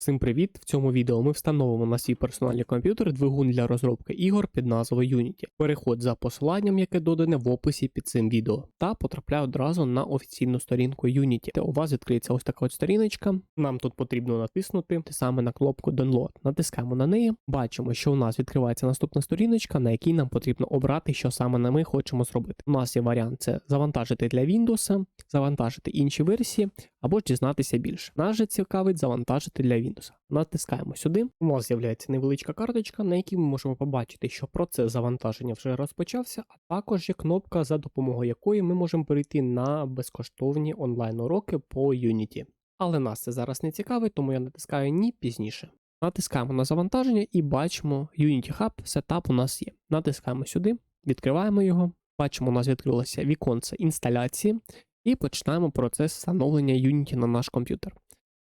Всім привіт! В цьому відео ми встановимо на свій персональний комп'ютер двигун для розробки ігор під назвою Unity. Переход за посиланням, яке додане в описі під цим відео, та потрапляє одразу на офіційну сторінку Unity. Де у вас відкриється ось така от сторіночка. Нам тут потрібно натиснути саме на кнопку Download. Натискаємо на неї, бачимо, що у нас відкривається наступна сторіночка, на якій нам потрібно обрати, що саме ми хочемо зробити. У нас є варіант це завантажити для Windows, завантажити інші версії або ж дізнатися більше. Нас же цікавить завантажити для Windows. Натискаємо сюди. У нас з'являється невеличка карточка, на якій ми можемо побачити, що процес завантаження вже розпочався, а також є кнопка, за допомогою якої ми можемо перейти на безкоштовні онлайн-уроки по Unity. Але нас це зараз не цікавить, тому я натискаю ні пізніше. Натискаємо на завантаження і бачимо Unity Hub Setup у нас є. Натискаємо сюди, відкриваємо його. Бачимо, у нас відкрилося віконце інсталяції, і починаємо процес встановлення Unity на наш комп'ютер.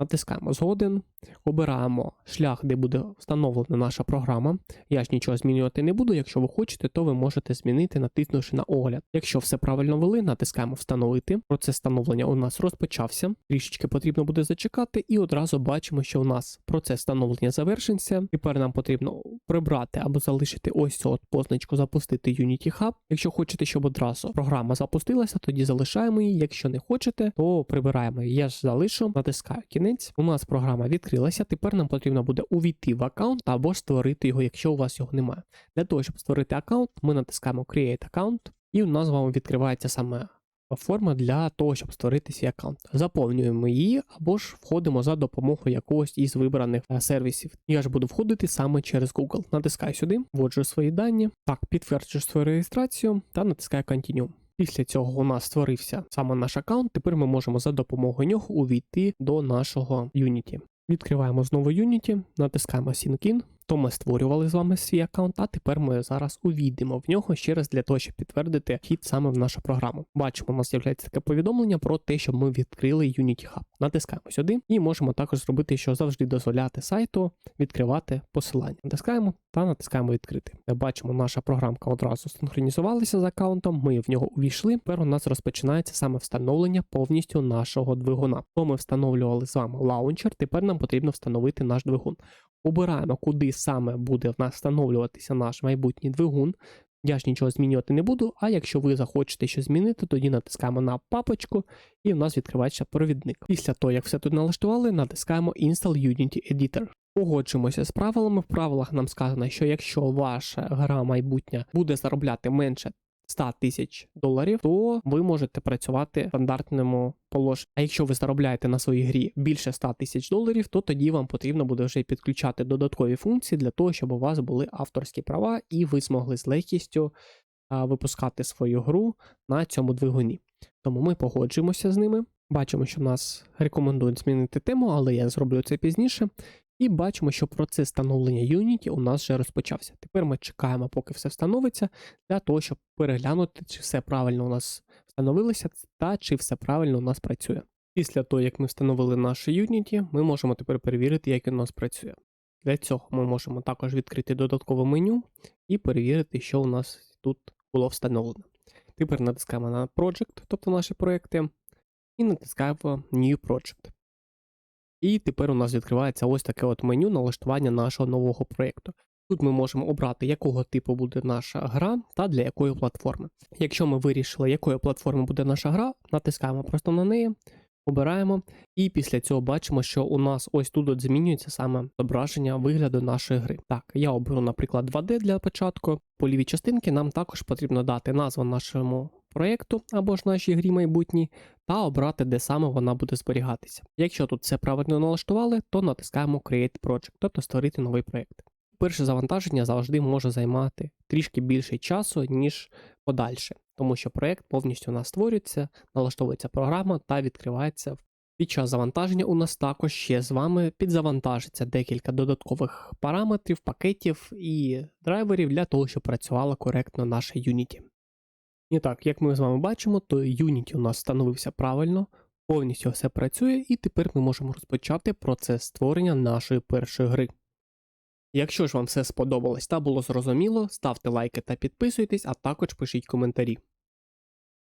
Натискаємо згоден, обираємо шлях, де буде встановлена наша програма. Я ж нічого змінювати не буду. Якщо ви хочете, то ви можете змінити, натиснувши на огляд. Якщо все правильно ввели, натискаємо встановити. Процес встановлення у нас розпочався. Трішечки потрібно буде зачекати, і одразу бачимо, що у нас процес встановлення завершився. Тепер нам потрібно прибрати або залишити ось цю от позначку запустити Unity Hub. Якщо хочете, щоб одразу програма запустилася, тоді залишаємо її. Якщо не хочете, то прибираємо. Я ж залишу, натискаю кінець. У нас програма відкрилася. Тепер нам потрібно буде увійти в аккаунт або створити його, якщо у вас його немає. Для того, щоб створити аккаунт, ми натискаємо Create Account, і у нас з вами відкривається саме форма для того, щоб створити свій аккаунт. Заповнюємо її або ж входимо за допомогою якогось із вибраних е, сервісів. Я ж буду входити саме через Google. Натискаю сюди, вводжу свої дані. Так, підтверджую свою реєстрацію та натискаю Continue. Після цього у нас створився саме наш аккаунт. Тепер ми можемо за допомогою нього увійти до нашого Unity. Відкриваємо знову Unity, натискаємо Sync In, то ми створювали з вами свій аккаунт, а тепер ми зараз увійдемо в нього ще раз для того, щоб підтвердити вхід саме в нашу програму. Бачимо, у нас з'являється таке повідомлення про те, що ми відкрили Unity Hub. Натискаємо сюди і можемо також зробити, що завжди дозволяти сайту відкривати посилання. Натискаємо та натискаємо відкрити. Бачимо, наша програмка одразу синхронізувалася з аккаунтом. Ми в нього увійшли. Тепер у нас розпочинається саме встановлення повністю нашого двигуна. То ми встановлювали з вами лаунчер. Тепер нам потрібно встановити наш двигун. Обираємо, куди саме буде в нас встановлюватися наш майбутній двигун. Я ж нічого змінювати не буду, а якщо ви захочете щось змінити, тоді натискаємо на папочку і в нас відкривається провідник. Після того, як все тут налаштували, натискаємо Install Unity Editor. Погоджуємося з правилами. В правилах нам сказано, що якщо ваша гра майбутня буде заробляти менше 100 тисяч доларів, то ви можете працювати в стандартному положенні. А якщо ви заробляєте на своїй грі більше 100 тисяч доларів, то тоді вам потрібно буде вже підключати додаткові функції для того, щоб у вас були авторські права, і ви змогли з легкістю випускати свою гру на цьому двигуні. Тому ми погоджуємося з ними. Бачимо, що нас рекомендують змінити тему, але я зроблю це пізніше. І бачимо, що процес встановлення Unity у нас вже розпочався. Тепер ми чекаємо, поки все встановиться, для того, щоб переглянути, чи все правильно у нас встановилося, та чи все правильно у нас працює. Після того, як ми встановили наше Unity, ми можемо тепер перевірити, як він у нас працює. Для цього ми можемо також відкрити додаткове меню і перевірити, що у нас тут було встановлено. Тепер натискаємо на Project, тобто наші проекти, і натискаємо New Project. І тепер у нас відкривається ось таке от меню налаштування нашого нового проєкту. Тут ми можемо обрати, якого типу буде наша гра та для якої платформи. Якщо ми вирішили, якої платформи буде наша гра, натискаємо просто на неї, обираємо, і після цього бачимо, що у нас ось тут от змінюється саме зображення вигляду нашої гри. Так, я оберу, наприклад, 2D для початку. По лівій частинці нам також потрібно дати назву нашому проєкту або ж нашій грі майбутній, та обрати, де саме вона буде зберігатися. Якщо тут все правильно налаштували, то натискаємо Create Project, тобто створити новий проєкт. Перше завантаження завжди може займати трішки більше часу, ніж подальше, тому що проєкт повністю у нас створюється, налаштовується програма та відкривається. Під час завантаження у нас також ще з вами підзавантажиться декілька додаткових параметрів, пакетів і драйверів для того, щоб працювала коректно наша Unity. І так, як ми з вами бачимо, то Unity у нас встановився правильно, повністю все працює, і тепер ми можемо розпочати процес створення нашої першої гри. Якщо ж вам все сподобалось та було зрозуміло, ставте лайки та підписуйтесь, а також пишіть коментарі.